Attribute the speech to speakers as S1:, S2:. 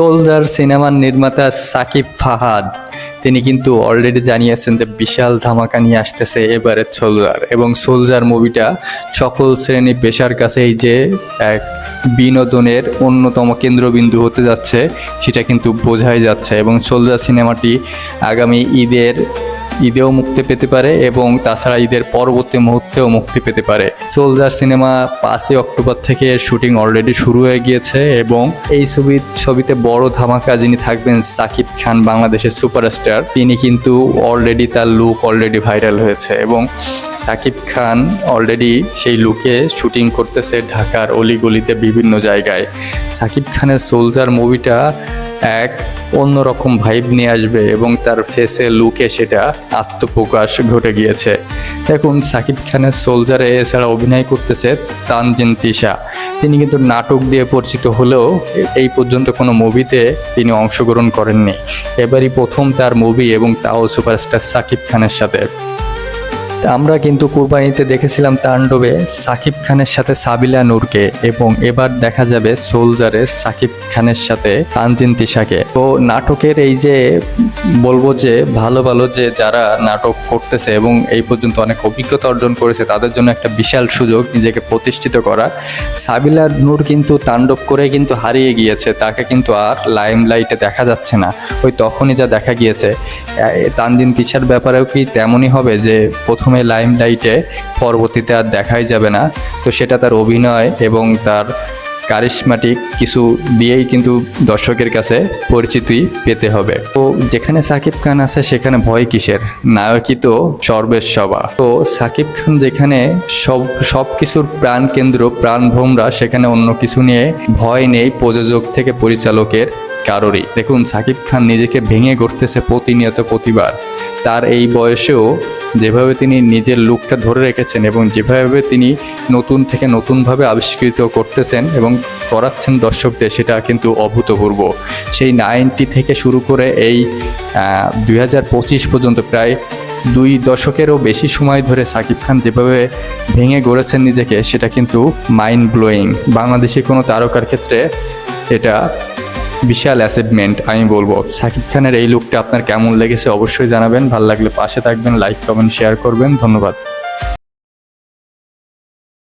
S1: Soldier সিনেমার নির্মাতা সাকিব ফাহাদ। তিনি কিন্তু অলরেডি জানিয়েছেন যে বিশাল ধামাকা নিয়ে আসতেছে এবারে সোলজার। এবং সোলজার মুভিটা সকল শ্রেণি পেশার কাছেই যে এক বিনোদনের অন্যতম কেন্দ্রবিন্দু হতে যাচ্ছে, সেটা কিন্তু বোঝাই যাচ্ছে। এবং সোলজার সিনেমাটি আগামী ঈদের ঈদেও মুক্তি পেতে পারে এবং তাছাড়া ঈদের পরবর্তী মুহূর্তেও মুক্তি পেতে পারে। সোলজার সিনেমা পাঁচই অক্টোবর থেকে শুটিং অলরেডি শুরু হয়ে গিয়েছে এবং এই ছবি, ছবিতে বড় ধামাকা যিনি থাকবেন সাকিব খান, বাংলাদেশের সুপারস্টার তিনি কিন্তু অলরেডি তার লুক অলরেডি ভাইরাল হয়েছে এবং সাকিব খান অলরেডি সেই লুকে শুটিং করতেছে ঢাকার অলিগলিতে বিভিন্ন জায়গায়। সাকিব খানের সোলজার মুভিটা এক অন্যরকম ভাইব নিয়ে আসবে এবং তার ফেসে লুকে সেটা আত্মপ্রকাশ ঘটে গিয়েছে। দেখুন, সাকিব খানের সোলজারে এছাড়া অভিনয় করতেছে তানজিন তিশা। তিনি কিন্তু নাটক দিয়ে পরিচিত হলেও এই পর্যন্ত কোনো মুভিতে তিনি অংশগ্রহণ করেননি। এবারই প্রথম তার মুভি এবং তাও সুপারস্টার সাকিব খানের সাথে। আমরা কিন্তু কুরবানিতে দেখেছিলাম তাণ্ডবে সাকিব খানের সাথে সাবিলা নূরকে এবং এবার দেখা যাবে সোলজারে সাকিব খানের সাথে তানজিন তিশাকে। তো নাটকের এই যে বলব যে ভালো ভালো যে যারা নাটক করতেছে এবং এই পর্যন্ত অনেক অভিজ্ঞতা অর্জন করেছে, তাদের জন্য একটা বিশাল সুযোগ নিজেকে প্রতিষ্ঠিত করা সাবিলা নূর কিন্তু তাণ্ডব করে কিন্তু হারিয়ে গিয়েছে, তাকে কিন্তু আর লাইম লাইটে দেখা যাচ্ছে না। ওই তখনই যা দেখা গিয়েছে তানজিন তিশার ব্যাপারেও কি তেমনই হবে যে প্রথমে লাইম লাইটে পরবর্তীতে আর দেখাই যাবে না। তো সেটা তার অভিনয় এবং তার কারিশমাটিক কিছু দিয়েই কিন্তু দর্শকের কাছে পরিচিতি পেতে হবে। তো যেখানে সাকিব খান আছে সেখানে ভয় কিসের? নায়কই তো সর্বেশ্ববা তো সাকিব খান যেখানে সব সব কিছুর প্রাণ কেন্দ্র, প্রাণ ভোমরা, সেখানে অন্য কিছু নিয়ে ভয় নেই প্রযোজক থেকে পরিচালকের কারোরই। দেখুন, সাকিব খান নিজেকে ভেঙে গড়তেছে প্রতিনিয়ত প্রতিবার। তার এই বয়সেও যেভাবে তিনি নিজের লুকটা ধরে রেখেছেন এবং যেভাবে তিনি নতুন থেকে নতুনভাবে আবিষ্কৃত করতেছেন এবং করাচ্ছেন দর্শকদের সেটা কিন্তু অভূতপূর্ব। সেই নাইনটি থেকে শুরু করে এই দুই হাজার পঁচিশ পর্যন্ত প্রায় দুই দশকেরও বেশি সময় ধরে সাকিব খান যেভাবে ভেঙে গড়েছেন নিজেকে, সেটা কিন্তু মাইন্ড ব্লোয়িং বাংলাদেশি কোনো তারকার ক্ষেত্রে এটা বিশাল অ্যাচিভমেন্ট আমি বলব। সাকিব খানের এই লুকটা আপনার কেমন লেগেছে অবশ্যই জানাবেন। ভালো লাগলে পাশে থাকবেন লাইক কমেন্ট শেয়ার করবেন। ধন্যবাদ।